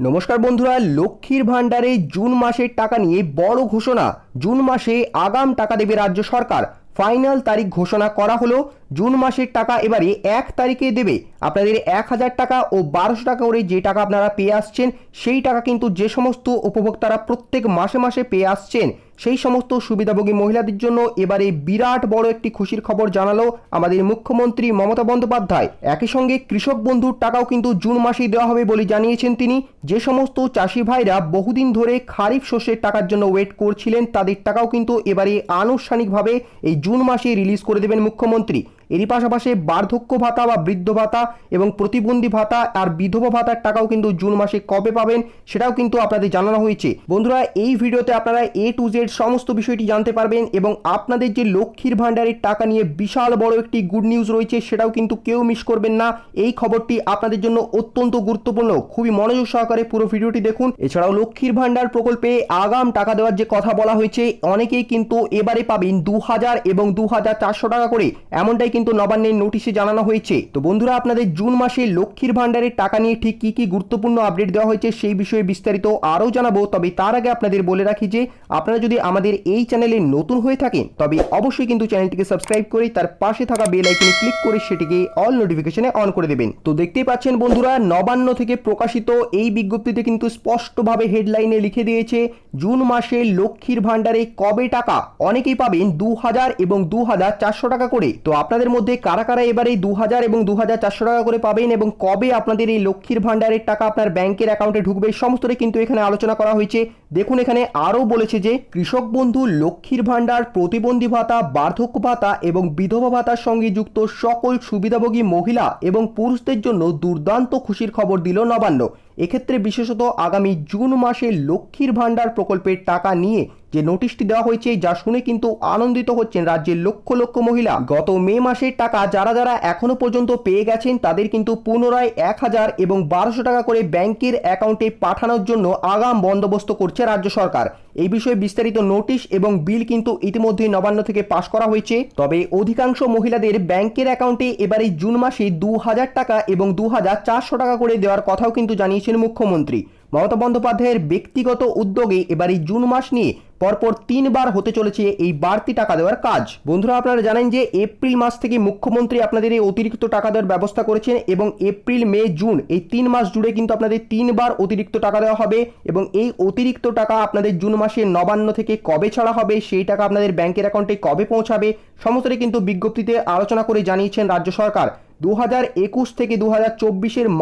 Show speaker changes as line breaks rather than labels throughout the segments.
নমস্কার বন্ধুরা, লক্ষ্মীর ভাণ্ডারে জুন মাসের টাকা নিয়ে বড় ঘোষণা। জুন মাসে আগাম টাকা দেবে রাজ্য সরকার। ফাইনাল তারিখ ঘোষণা করা হলো। জুন মাসের টাকা এবারে এক তারিখে দেবে। আপনাদের এক হাজার টাকা ও বারোশো টাকা করে যে টাকা আপনারা পেয়ে আসছেন, সেই টাকা কিন্তু যে সমস্ত উপভোক্তারা প্রত্যেক মাসে মাসে পেয়ে আসছেন, সেই সমস্ত সুবিধাভোগী মহিলাদের জন্য এবারে বিরাট বড় একটি খুশির খবর জানালো আমাদের মুখ্যমন্ত্রী মমতা বন্দ্যোপাধ্যায়। একই সঙ্গে কৃষক বন্ধুর টাকাও কিন্তু জুন মাসেই দেওয়া হবে বলে জানিয়েছেন তিনি। যে সমস্ত চাষি ভাইরা বহুদিন ধরে খারিফ শস্যের টাকার জন্য ওয়েট করছিলেন, তাদের টাকাও কিন্তু এবারে আনুষ্ঠানিকভাবে এই জুন মাসে রিলিজ করে দেবেন মুখ্যমন্ত্রী। এরই পাশাপাশি বার্ধক্য ভাতা বা বৃদ্ধ ভাতা এবং প্রতিবন্ধী ভাতা আর বিধবা ভাতার টাকাও কিন্তু জুন মাসে কবে পাবেন সেটাও কিন্তু আপনাদের জানানো হয়েছে। বন্ধুরা, এই ভিডিওতে আপনারা এ টু জেড সমস্ত বিষয়টি জানতে পারবেন এবং আপনাদের যে লক্ষ্মীর ভাণ্ডারের টাকা নিয়ে বিশাল বড় একটি গুড নিউজ রয়েছে সেটাও কিন্তু কেউ মিস করবেন না। এই খবরটি আপনাদের জন্য অত্যন্ত গুরুত্বপূর্ণ। খুবই মনোযোগ সহকারে পুরো ভিডিওটি দেখুন। এছাড়াও লক্ষ্মীর ভাণ্ডার প্রকল্পে আগাম টাকা দেওয়ার যে কথা বলা হয়েছে, অনেকেই কিন্তু এবারে পাবেন দু হাজার এবং দু হাজার চারশো টাকা করে। এমনটাই কিন্তু নবান্নের নোটিশে জানানো হয়েছে। তো বন্ধুরা, আপনাদের জুন মাসে লক্ষ্মীর ভাণ্ডারের টাকা নিয়ে ঠিক কি কি গুরুত্বপূর্ণ আপডেট দেওয়া হয়েছে সেই বিষয়ে বিস্তারিত আরও জানাব। তবে তার আগে আপনাদের বলে রাখি যে, আপনারা যদি আমাদের এই চ্যানেলে নতুন হয়ে থাকেন, তবে অবশ্যই কিন্তু চ্যানেলটিকে সাবস্ক্রাইব করে তার পাশে থাকা বেল আইকনে ক্লিক করে সেটিকে অল নোটিফিকেশনে অন করে দেবেন। তো দেখতেই পাচ্ছেন বন্ধুরা, নবান্ন থেকে প্রকাশিত এই বিজ্ঞপ্তিতে কিন্তু স্পষ্টভাবে হেডলাইনে লিখে দিয়েছে, জুন মাসে লক্ষ্মীর ভাণ্ডারে কবে টাকা? অনেকেই পাবেন দু হাজার এবং দু হাজার চারশো টাকা করে। তো আপনাদের মধ্যে কারা কারা এবার এই দু হাজার এবং দু হাজার চারশো টাকা করে পাবেন এবং কবে আপনাদের এই লক্ষ্মীর ভাণ্ডারের টাকা আপনার ব্যাংকের অ্যাকাউন্টে ঢুকবে সমস্তটাই কিন্তু এখানে আলোচনা করা হয়েছে। দেখুন, এখানে আরও বলেছে যে, কৃষক বন্ধু লক্ষ্মীর ভাণ্ডার, প্রতিবন্ধী ভাতা, বার্ধক্য ভাতা এবং বিধবা ভাতার সঙ্গে যুক্ত সকল সুবিধাভোগী মহিলা এবং পুরুষদের জন্য দুর্দান্ত খুশির খবর দিল নবান্ন। এক্ষেত্রে বিশেষত আগামী জুন মাসে লক্ষ্মীর ভাণ্ডার প্রকল্পের টাকা নিয়ে যে নোটিশটি দেওয়া হয়েছে যা শুনে কিন্তু আনন্দিত হচ্ছেন রাজ্যের লক্ষ লক্ষ মহিলা। গত মে মাসের টাকা যারা যারা এখনও পর্যন্ত পেয়ে গেছেন, তাদের কিন্তু পুনরায় এক হাজার এবং বারোশো টাকা করে ব্যাংকের অ্যাকাউন্টে পাঠানোর জন্য আগাম বন্দোবস্ত করছে রাজ্য সরকার। এই বিষয়ে বিস্তারিত নোটিশ এবং বিল কিন্তু ইতিমধ্যেই নবান্ন থেকে পাশ করা হয়েছে। তবে অধিকাংশ মহিলাদের ব্যাংকের অ্যাকাউন্টে এবারে জুন মাসে দু হাজার টাকা এবং দু হাজার চারশো টাকা করে দেওয়ার কথাও কিন্তু জানিয়েছেন মুখ্যমন্ত্রী। মমতা বন্দ্যোপাধ্যায়ের ব্যক্তিগত উদ্যোগে এবার এই জুন মাস নিয়ে পরপর তিনবার হতে চলেছে এই বাড়তি টাকা দেওয়ার কাজ। বন্ধুরা, আপনারা জানেন যে এপ্রিল মাস থেকে মুখ্যমন্ত্রী আপনাদের এই অতিরিক্ত টাকা দেওয়ার ব্যবস্থা করেছেন এবং এপ্রিল, মে, জুন এই তিন মাস জুড়ে কিন্তু আপনাদের তিনবার অতিরিক্ত টাকা দেওয়া হবে এবং এই অতিরিক্ত টাকা আপনাদের জুন মাসে নবান্ন থেকে কবে ছাড়া হবে সেই টাকা আপনাদের ব্যাংকের অ্যাকাউন্টে কবে পৌঁছাবে সমস্তটাই কিন্তু বিজ্ঞপ্তিতে আলোচনা করে জানিয়েছেন রাজ্য সরকার। দু হাজার একুশ থেকে দু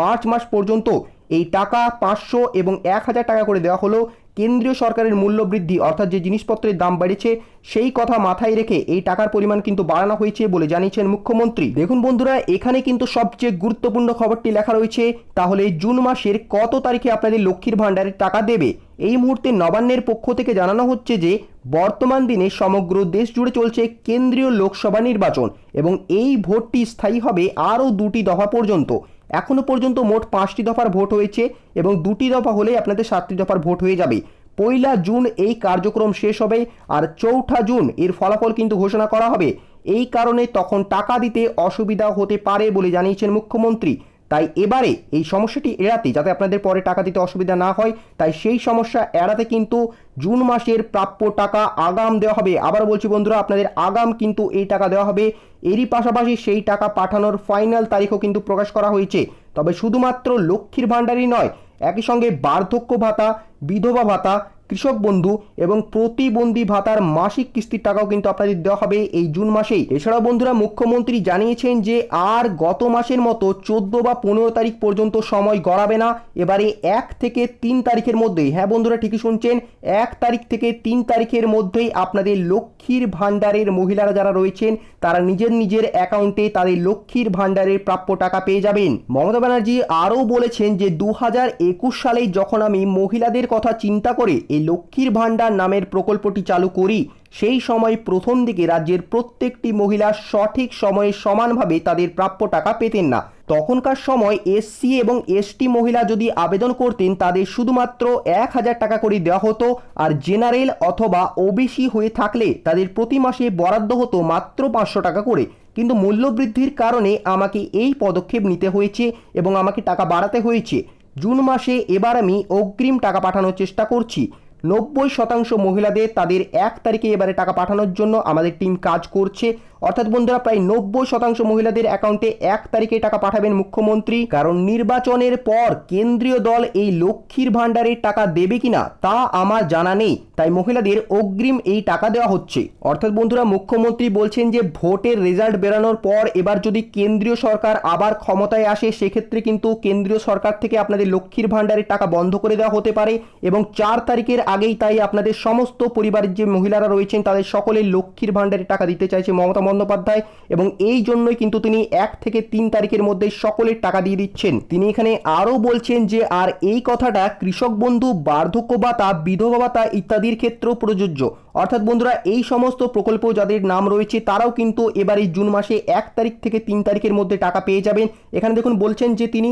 মার্চ মাস পর্যন্ত এই টাকা পাঁচশো এবং এক হাজার টাকা করে দেওয়া হলো কেন্দ্রীয় সরকারের মূল্য বৃদ্ধি অর্থাৎ যে জিনিসপত্রের দাম বেড়েছে, সেই কথা মাথায় রেখে এই টাকার পরিমাণ কিন্তু বাড়ানো হয়েছে বলে জানিয়েছেন মুখ্যমন্ত্রী। দেখুন বন্ধুরা, এখানে কিন্তু সবচেয়ে গুরুত্বপূর্ণ খবরটি লেখা রয়েছে, তাহলে জুন মাসের কত তারিখে আপনাদের লক্ষ্মীর ভাণ্ডারের টাকা দেবে? এই মুহূর্তে নবান্নের পক্ষ থেকে জানানো হচ্ছে যে, বর্তমান দিনে সমগ্র দেশ জুড়ে চলছে কেন্দ্রীয় লোকসভা নির্বাচন এবং এই ভোটটি স্থায়ী হবে আরও দুটি দফা পর্যন্ত। এখনও পর্যন্ত মোট পাঁচটি দফার ভোট হয়েছে এবং দুটি দফা হলেই আপনাদের সাতটি দফার ভোট হয়ে যাবে। পয়লা জুন এই কার্যক্রম শেষ হবে আর চৌঠা জুন এর ফলাফল কিন্তু ঘোষণা করা হবে। এই কারণে তখন টাকা দিতে অসুবিধা হতে পারে বলে জানিয়েছেন মুখ্যমন্ত্রী। তাই এবারে এই সমস্যাটি এড়াতে, যাতে আপনাদের পরে টাকা দিতে অসুবিধা না হয়, তাই সেই সমস্যা এড়াতে কিন্তু জুন মাসের প্রাপ্য টাকা আগাম দেওয়া হবে। আবার বলছি বন্ধুরা, আপনাদের আগাম কিন্তু এই টাকা দেওয়া হবে। এরই পাশাপাশি সেই টাকা পাঠানোর ফাইনাল তারিখও কিন্তু প্রকাশ করা হয়েছে। তবে শুধুমাত্র লক্ষ্মীর ভাণ্ডারই নয়, একই সঙ্গে বার্ধক্য ভাতা, বিধবা ভাতা কৃষক বন্ধু এবং প্রতিবন্ধী ভাতার মাসিক কিস্তির টাকাও কিন্তু আপনাদের দেওয়া হবে এই জুন মাসেই। এছাড়াও বন্ধুরা, মুখ্যমন্ত্রী জানিয়েছেন যে আর গত মাসের মতো চোদ্দ বা পনেরো তারিখ পর্যন্ত সময় গড়াবে না। এবারে এক থেকে তিন তারিখের মধ্যেই হ্যাঁ বন্ধুরা, ঠিকই শুনছেন, এক তারিখ থেকে তিন তারিখের মধ্যেই আপনাদের লক্ষ্মীর ভাণ্ডারের মহিলারা যারা রয়েছেন, তারা নিজের নিজের অ্যাকাউন্টে তাদের লক্ষ্মীর ভাণ্ডারের প্রাপ্য টাকা পেয়ে যাবেন। মমতা ব্যানার্জি আরও বলেছেন যে দু হাজার একুশ সালে যখন আমি মহিলাদের কথা চিন্তা করে এই লক্ষ্মীর ভাণ্ডার নামের প্রকল্পটি চালু করি, সেই সময় প্রথম দিকে রাজ্যের প্রত্যেকটি মহিলা সঠিক সময়ে সমানভাবে তাদের প্রাপ্য টাকা পেতেন না। তখনকার সময় এসসি এবং এসটি মহিলা যদি আবেদন করতেন, তাদের শুধুমাত্র এক হাজার টাকা করে দেওয়া হতো আর জেনারেল অথবা ওবিসি হয়ে থাকলে তাদের প্রতি মাসে বরাদ্দ হতো মাত্র পাঁচশো টাকা করে। কিন্তু মূল্যবৃদ্ধির কারণে আমাকে এই পদক্ষেপ নিতে হয়েছে এবং আমাকে টাকা বাড়াতে হয়েছে। জুন মাসে এবার আমি অগ্রিম টাকা পাঠানোর চেষ্টা করছি। নব্বই শতাংশ মহিলাদের তাদের এক তারিখে এবারে টাকা পাঠানোর জন্য আমাদের টিম কাজ করছে। অর্থাৎ বন্ধুরা, প্রায় নব্বই শতাংশ মহিলাদের অ্যাকাউন্টে এক তারিখে টাকা পাঠাবেন মুখ্যমন্ত্রী। কারণ নির্বাচনের পর কেন্দ্রীয় দল এই লক্ষ্মীর ভাণ্ডারের টাকা দেবে কিনা, তা আমার জানা নেই। তাই মহিলাদের অগ্রিম এই টাকা দেওয়া হচ্ছে। অর্থাৎ বন্ধুরা, মুখ্যমন্ত্রী বলছেন যে, ভোটের রেজাল্ট বেরানোর পর এবার যদি কেন্দ্রীয় সরকার আবার ক্ষমতায় আসে, সেক্ষেত্রে কিন্তু কেন্দ্রীয় সরকার থেকে আপনাদের লক্ষ্মীর ভাণ্ডারের টাকা বন্ধ করে দেওয়া হতে পারে এবং চার তারিখের আগেই তাই আপনাদের সমস্ত পরিবারের যে মহিলারা রয়েছেন, তাদের সকলের লক্ষ্মীর ভাণ্ডারের টাকা দিতে চাইছে মমতা বন্দ্যোপাধ্যায় এবং এই জন্যই কিন্তু তিনি এক থেকে তিন তারিখের মধ্যে সকলের টাকা দিয়ে দিচ্ছেন। তিনি এখানে আরও বলছেন যে, আর এই কথাটা কৃষক বন্ধু বার্ধক্য ভাতা, বিধবা ভাতা ইত্যাদির ক্ষেত্রেও প্রযোজ্য। অর্থাৎ বন্ধুরা, এই সমস্ত প্রকল্প যাদের নাম রয়েছে, তারাও কিন্তু এবার এই জুন মাসে এক তারিখ থেকে তিন তারিখের মধ্যে টাকা পেয়ে যাবেন। এখানে দেখুন বলছেন যে তিনি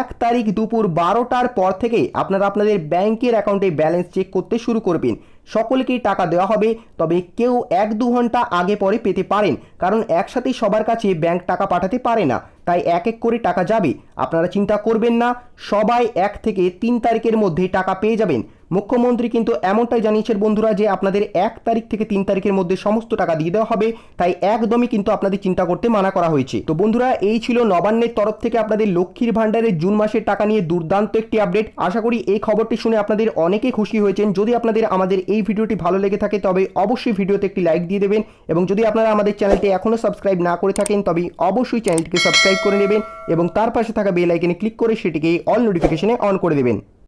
এক তারিখ দুপুর বারোটার পর থেকে আপনারা আপনাদের ব্যাংকের অ্যাকাউন্টে ব্যালেন্স চেক করতে শুরু করবেন। সকলকেই টাকা দেওয়া হবে, তবে কেউ এক দু ঘণ্টা আগে পরে পেতে পারেন, কারণ একসাথে সবার কাছে ব্যাংক টাকা পাঠাতে পারে না, তাই এক এক করে টাকা যাবে। আপনারা চিন্তা করবেন না, সবাই এক থেকে তিন তারিখের মধ্যে টাকা পেয়ে যাবেন। মুখ্যমন্ত্রী কিন্তু এমনটাই জানিয়েছেন বন্ধুরা যে আপনাদের এক তারিখ থেকে তিন তারিখের মধ্যে সমস্ত টাকা দিয়ে দেওয়া হবে, তাই একদমই কিন্তু আপনাদের চিন্তা করতে মানা করা হয়েছে। তো বন্ধুরা, এই ছিল নবান্নের তরফ থেকে আপনাদের লক্ষ্মীর ভাণ্ডারের জুন মাসের টাকা নিয়ে দুর্দান্ত একটি আপডেট। আশা করি এই খবরটি শুনে আপনাদের অনেকে খুশি হয়েছেন। যদি আপনাদের আমাদের এই ভিডিওটি ভালো লেগে থাকে, তবে অবশ্যই ভিডিওতে একটি লাইক দিয়ে দেবেন এবং যদি আপনারা আমাদের চ্যানেলটি এখনও সাবস্ক্রাইব না করে থাকেন, তবে অবশ্যই চ্যানেলটিকে সাবস্ক্রাইব করে নেবেন এবং তার পাশে থাকা বেল আইকনে ক্লিক করে সেটিকে অল নোটিফিকেশনে অন করে দেবেন।